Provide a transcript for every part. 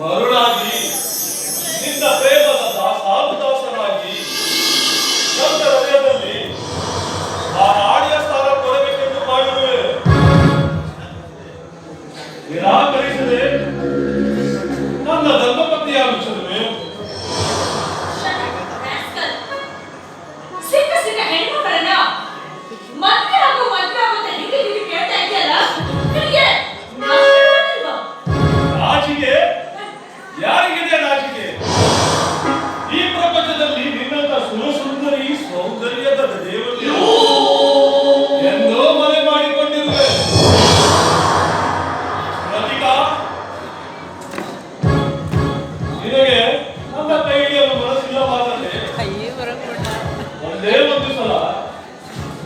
ಮರುಳಾಗಿ ನಿನ್ನ ಪ್ರೇಮದ ಸಾಧುದಾಸನಾಗಿ ನನ್ನ ಹೃದಯದಲ್ಲಿ ಆ ನಾಡಿಯ ಸ್ಥಾನ ಕೊಡಬೇಕೆಂದು ಮಾಡಿರುವೆ. ನಿರಾಕರಿಸದೆ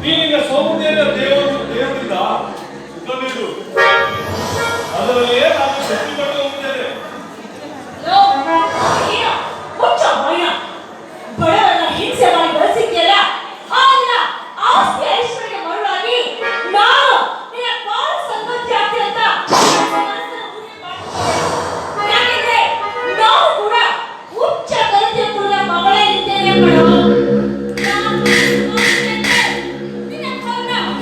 ನೀನೀಗ ಸೌಮ್ಯ ದೇವರು ದೇವರಿಂದ ಅದರಲ್ಲಿ ನಾನು ಶಕ್ತಿ ಪಡೆದು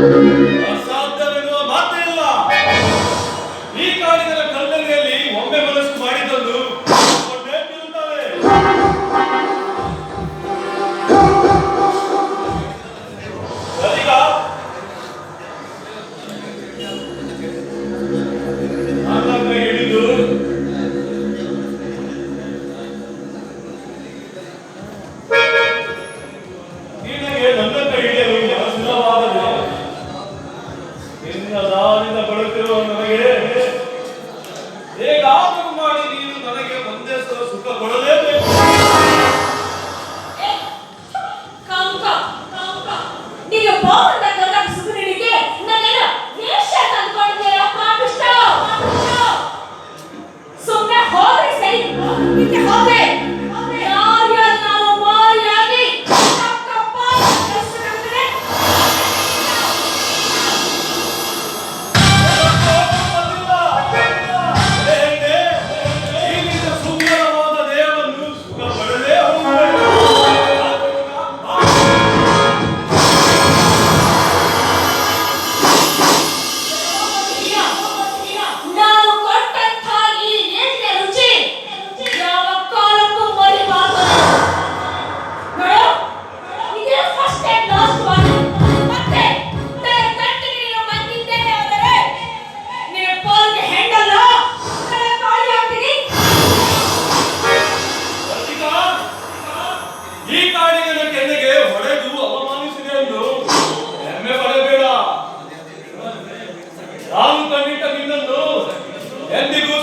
Thank you. ¡Que joven!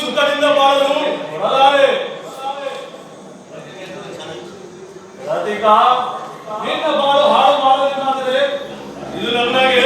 ಸುಖದಿಂದ ಬಾಳಲು. ಕೊಡಲಾರೆ ರಾಧಿಕಾ ನಿನ್ನ ಬಾಳು ಹಾಳು ಮಾಡಲಿಲ್ಲ ಅಂದರೆ ಇದು ನನಗೆ